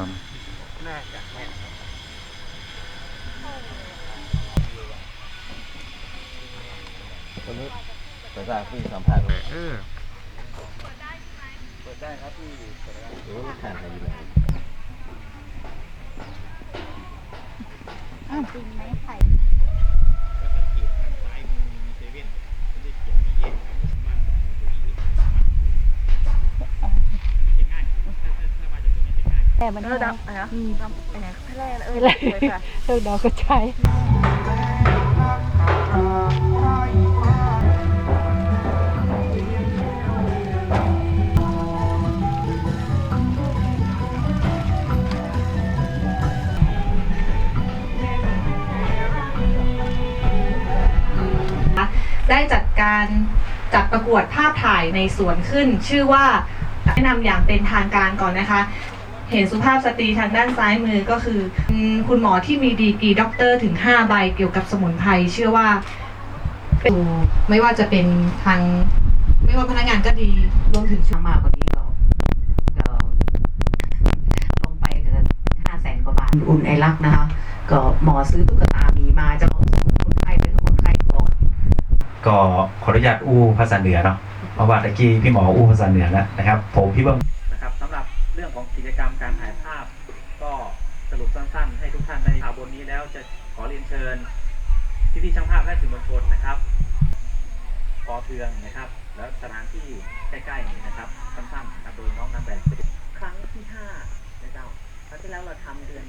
นั้น น่าจะแม่นคนนี้พี่สัมผัสเลยเออเปิดได้ครับพี่เปิดได้โอ้ผ่านไปอยู่แล้อ้าวจริงไหมไข่ แต่มันเออดำอะไรนะดำอะไรแพร่เอออะไรเลยค่ะเออดอกกระชายได้จัดการจัดประกวดภาพถ่ายในสวนขึ้น ชื่อว่าแนะนำอย่างเป็นทางการก่อนนะคะ เห็นสุภาพสตรีทางด้านซ้ายมือก็คือคุณหมอที่มีดีกรีด็อกเตอร์ถึง 5 ใบเกี่ยวกับสมุนไพรเชื่อว่าเป็นไม่ว่าจะเป็นทาง ไม่ว่าพนักงานก็ดีรวมถึงถ้ามากกว่านี้ก็ก็ลงไปเกินห้าแสนกว่าบาทอุ่นไอรักนะคะ ก็หมอซื้อตุ๊กตาหมีมาจะเอาส่งคนไข้เป็นคนไข้ก่อน ก็ขออนุญาตอู้ภาษาเหนือเนาะเพราะว่าตะกี้พี่หมออู้ภาษาเหนือแล้วนะครับ ผมพี่เบิ้ม กิจกรรมการถ่ายภาพ ก็สรุปสั้นๆ ให้ทุกท่านได้ข่าวบนนี้แล้วจะขอเรียนเชิญพี่ๆช่างภาพและสื่อมวลชนนะครับปอเทืองนะครับ แล้วสถานที่ใกล้ๆนี้นะครับสั้นๆนะครับโดยน้องนางแบบครั้งที่ห้านะเจ้าครั้งที่แล้วเราทำเดือน